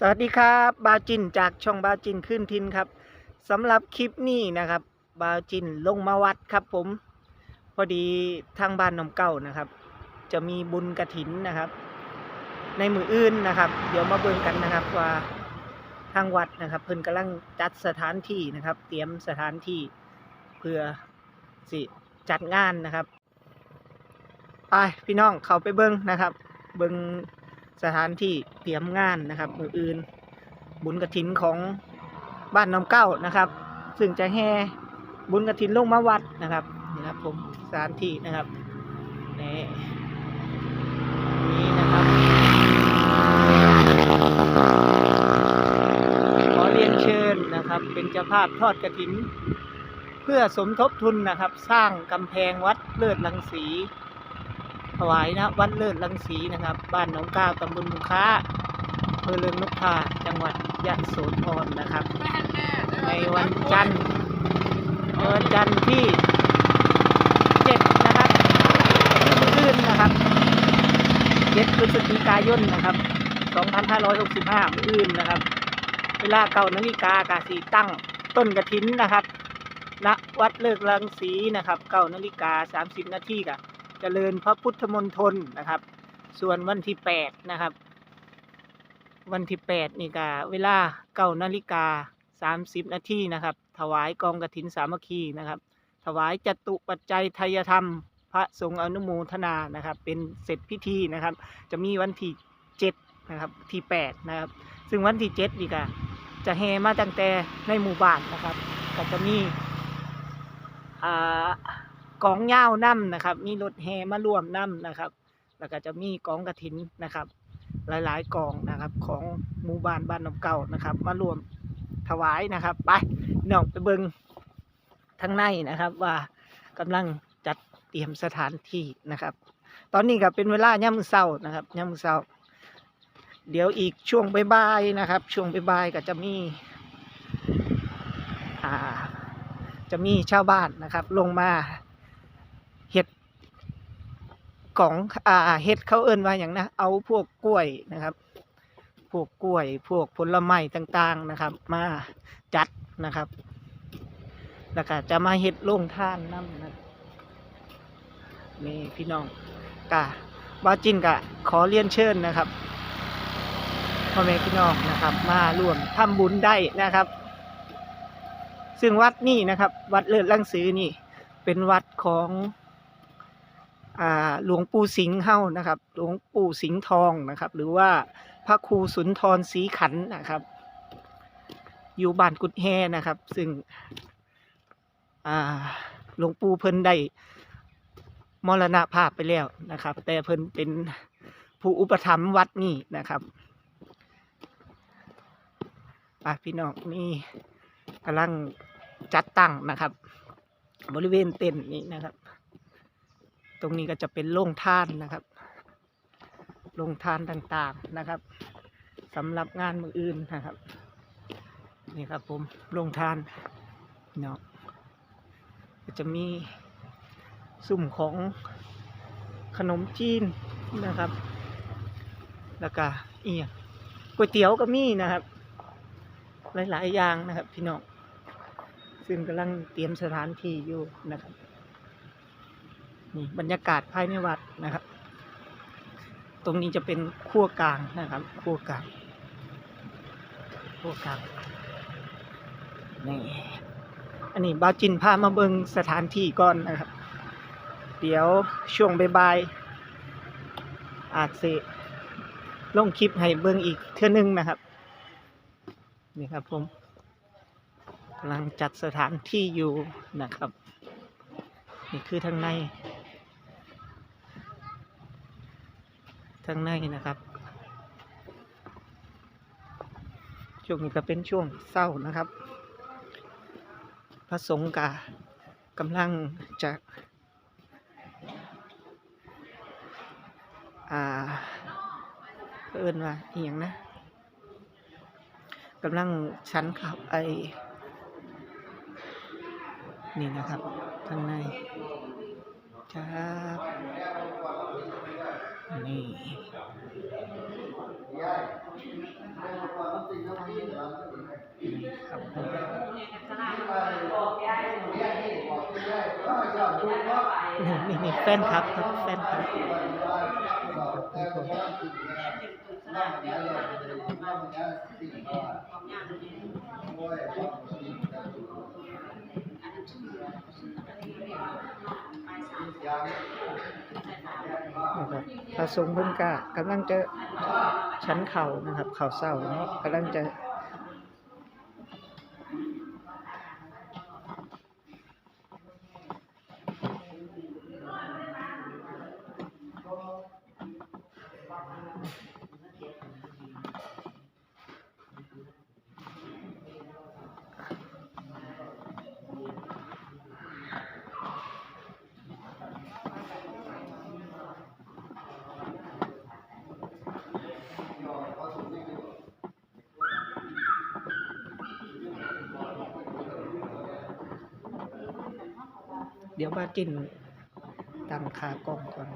สวัสดีครับบาวจินจากช่องบาวจินขึ้นทินครับสำหรับคลิปนี้นะครับ บาวจินลงมาวัดครับผม พอดีทางบ้านนองเก่านะครับ จะมีบุญกระถินนะครับ ในมืออื่นนะครับ เดี๋ยวมาเบิ่งกันนะครับว่าทางวัดนะครับ เพิ่นกำลังจัดสถานที่นะครับ เตรียมสถานที่เพื่อสิจัดงานนะครับไปพี่น้องเขาไปเบิ่งนะครับ เบิ่ง สถานที่เตรียมงานนะครับ มืออื่น บุญกระถินของบ้านน้ำเก้านะครับ ซึ่งจะแห่บุญกระถินลงมาวัดนะครับนี่ครับผมสถานที่นะครับนี่นี่นะครับขอเรียนเชิญนะครับ เป็นเจ้าภาพทอดกระถิน เพื่อสมทบทุนนะครับ สร้างกำแพงวัดเลิศลังสี ถวายนะวัดเลิศลังสีนะครับ บ้านหนองก้าวตำบลมุค้าอำเภอเรืองนกทาจังหวัดยะโสธรนะครับ ในวันจันทร์วันจันทร์ที่เจ็ดนะครับที่มื้ออื่นนะครับเจ็ดพฤศจิกายนนะครับ2565มื้ออื่นนะครับ เวลาเก้านาฬิกากาสีตั้งต้นกระถินนะครับณวัดเลิกลังสีนะครับเก้านาฬิกาสามสิบนาทีกะ เจริญพระพุทธมนตรนะครับ ส่วนวันที่แปดนะครับ วันที่แปดนี่กะเวลาเก้านาฬิกาสามสิบนาทีนะครับ ถวายกองกฐินสามัคคีนะครับ ถวายจตุปัจจัยทายธรรม พระสงฆ์อนุโมทนานะครับ เป็นเสร็จพิธีนะครับ จะมีวันที่เจ็ดนะครับที่แปดนะครับ ซึ่งวันที่เจ็ดนี่กะจะแห่มาตั้งแต่ในหมู่บ้านนะครับ ก็จะมีอ่า กองย่าวน้ำนะครับ มีรถแห่มาร่วมน้ำนะครับ แล้วก็จะมีกองกระถินนะครับ หลายๆกองนะครับ ของหมู่บ้านบ้านน้ำเก่านะครับ มารวมถวายนะครับ ไปน้องไปเบิงทางในนะครับ ว่ากำลังจัดเตรียมสถานที่นะครับ ตอนนี้ก็เป็นเวลาย่ำเช้านะครับย่ำเช้า เดี๋ยวอีกช่วงบ่ายๆนะครับ ช่วงบ่ายๆก็จะมีอ่าจะมีชาวบ้านนะครับ ลงมา ของอ่าเห็ดเขาเอิ้นว่าอย่างนะเอาพวกกล้วยนะครับ พวกกล้วย พวกผลไม้ต่างๆนะครับ มาจัดนะครับแล้วก็จะมาเห็ดโล่งท่านน้ำนะนี่พี่น้องกะบาจินกะ ขอเรียนเชิญนะครับพ่อแม่พี่น้องนะครับ มาร่วมทำบุญได้นะครับ ซึ่งวัดนี่นะครับ วัดเลิศลังสือนี่ เป็นวัดของ หลวงปู่สิงห์เฮานะครับ หลวงปู่สิงห์ทองนะครับ หรือว่าพระครูสุนทรศรีขันนะครับ อยู่บ้านกุดแฮนะครับ ซึ่งหลวงปู่เพิ่นได้มรณภาพไปแล้วนะครับ แต่เพิ่นเป็นผู้อุปถัมภ์วัดนี่นะครับอะพี่น้องนี่กำลังจัดตั้งนะครับ บริเวณเต็นท์นี้นะครับ ตรงนี้ก็จะเป็นโรงท่านนะครับโรงทานต่างๆนะครับสำหรับงานมืออื่นนะครับ นี่ครับผมโรงทานเนาะจะมีสุ่มของขนมจีนนะครับ แล้วก็เอียงก๋วยเตี๋ยวก็มีนะครับ หลายๆอย่างนะครับ พี่น้องซึ่งกำลังเตรียมสถานที่อยู่นะครับ นี่บรรยากาศภายในวัดนะครับ ตรงนี้จะเป็นขั้วกลางนะครับขั้วกลางขั้วกลางนี่อันนี้บาจินพามาเบิงสถานที่ก่อนนะครับ เดี๋ยวช่วงบ่ายอาจสิลงคลิปให้เบิงอีกเท่อนึงนะครับ นี่ครับผมกำลังจัดสถานที่อยู่นะครับ นี่คือทางใน ทางในนะครับช่วงนี้ก็เป็นช่วงเศร้านะครับ พระสงฆ์กากำลังจะอ่าเอิ้นว่าเอหย่างนะกำลังชั้นขับไอนี่นะครับข้างในครับ นี่ครับนี่นี่นี่แฟนครับครับแฟนครับครับผม นะครับพระสงฆ์เพิ่นกะกำลังจะชั้นเข่านะครับ เข่าเศร้าเนาะกำลังจะ เดี๋ยวบาจินตั้งขากล้องก่อน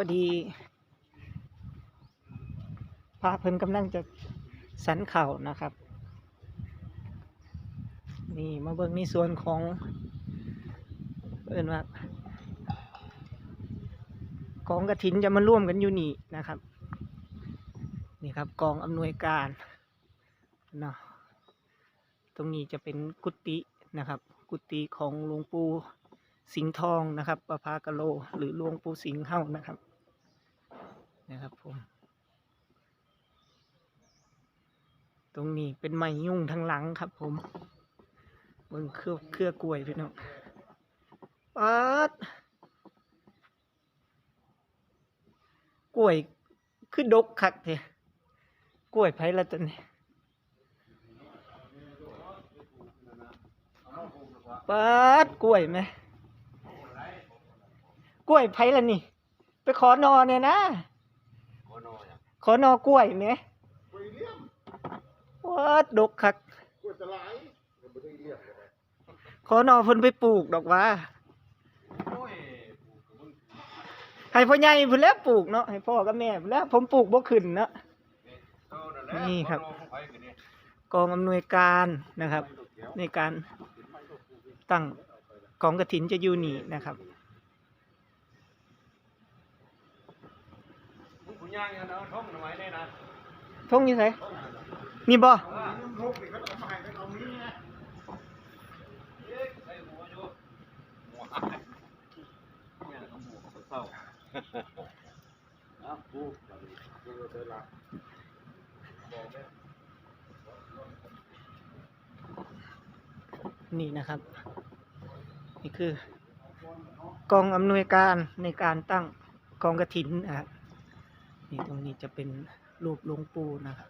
อดีพระเพิ่นกำลังจะสันเข่านะครับ นี่มาเบิ่งในส่วนของเอิ้นว่ากองกระถินจะมาร่วมกันอยู่นี่นะครับ นี่ครับกองอำนวยการเนาะตรงนี้จะเป็นกุฏินะครับ กุฏิของหลวงปู่สิงห์ทองนะครับประภากะโล หรือหลวงปู่สิงห์เฮ้านะครับ นะครับผม ตรงนี้เป็นไม้ยุ่งทางหลังครับ ผมเบิ่งเครือเครือกล้วยพี่น้องปัดกล้วยคือดกคักเถอะกล้วยไผ่ละตัวนี้ปัดกล้วยไหมกล้วยไผ่ละนี่ ไปขอนอนเนี่ยนะ ขอนอกล้วยไหมวัดดกคักขอนอเพิ่นไปปลูกดอกว่าให้พ่อใหญ่เพิ่นแล้วปลูกเนาะให้พ่อกับแม่เพิ่นแล้วผมปลูกบ่ขึ้นเนาะนี่ครับกองอำนวยการนะครับ ในการตั้งกองกระถินจะอยู่นี่นะครับ คุณ ย่างยังเอาท่อมหน่อยได้นะทงอยู่ไสนี่บ่ใส่หัวอยู่หัวเนี่ยเขาหมูเขาเศร้าเอาปูเดินะนี่นะครับ นี่คือกองอำนวยการในการตั้งกองกระถินนะครับ นี่ตรงนี้จะเป็นรูปหลวงปู่นะครับ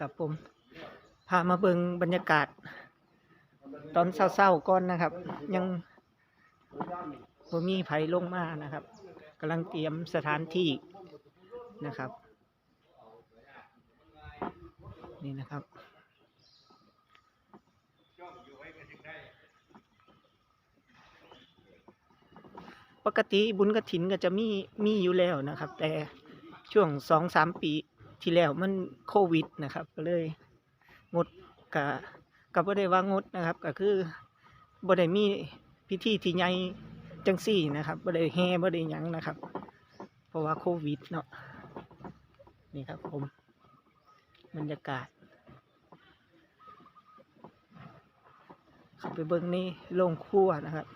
ครับ ผมพามาเบิงบรรยากาศ ตอนเศร้าๆก่อนนะครับ ยังบ่มีไผลงมานะครับกำลังเตรียมสถานที่นะครับ นี่นะครับปกติบุญกระถินก็จะมีมีอยู่แล้วนะครับ แต่ช่วงสองสามปี ที่แล้วมันโควิดนะครับ ก็เลยงดกะก็บ่ได้ว่างดนะครับ ก็คือบ่ได้มีพิธีที่ใหญ่จังซี่นะครับบ่ได้แห่บ่ได้หยังนะครับ เพราะว่าโควิดเนาะนี่ครับผมบรรยากาศเข้าไปเบิ่งนี่โรงครัวนะครับ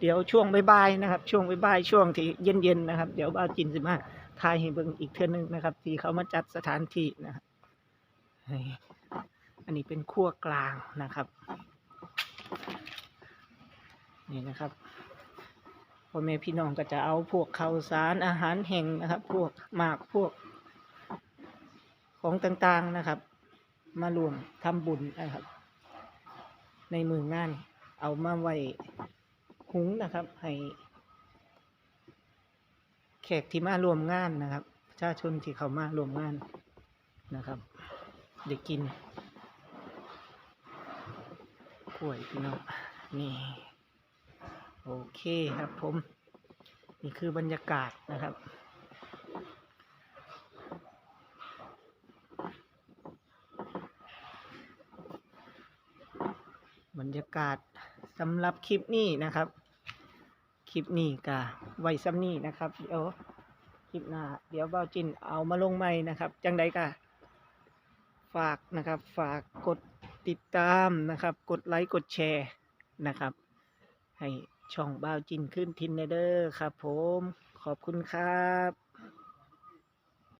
เดี๋ยวช่วงบ่ายๆนะครับ ช่วงบ่ายๆช่วงที่เย็นๆนะครับ เดี๋ยวบ่าจินสิมา ทายให้เบิ่งอีกเทื่อนึงนะครับ ที่เขามาจัดสถานที่นะครับอันนี้เป็นครัวกลางนะครับ นี่นะครับพ่อแม่พี่น้องก็จะเอาพวกข้าวสารอาหารแห้งนะครับ พวกหมากพวก ของต่างๆนะครับ มารวมทำบุญนะครับ ในมืองาน เอามาไว้หุงนะครับ ให้ แขกที่มารวมงานนะครับ ประชาชนที่เขามารวมงานนะครับได้กินกล้วยพี่น้องนี่โอเคครับผม นี่คือบรรยากาศนะครับบรรยากาศสำหรับคลิปนี้นะครับ คลิปนี้กะไว้ซ้ำนี้นะครับเดี๋ยวคลิปหน้าเดี๋ยวเบ้าจินเอามาลงใหม่นะครับ จังใดก็ฝากนะครับ ฝากกดติดตามนะครับ กดไลค์กดแชร์นะครับ ให้ช่องเบ้าจินขึ้นทินเดอร์ครับ ผมขอบคุณครับ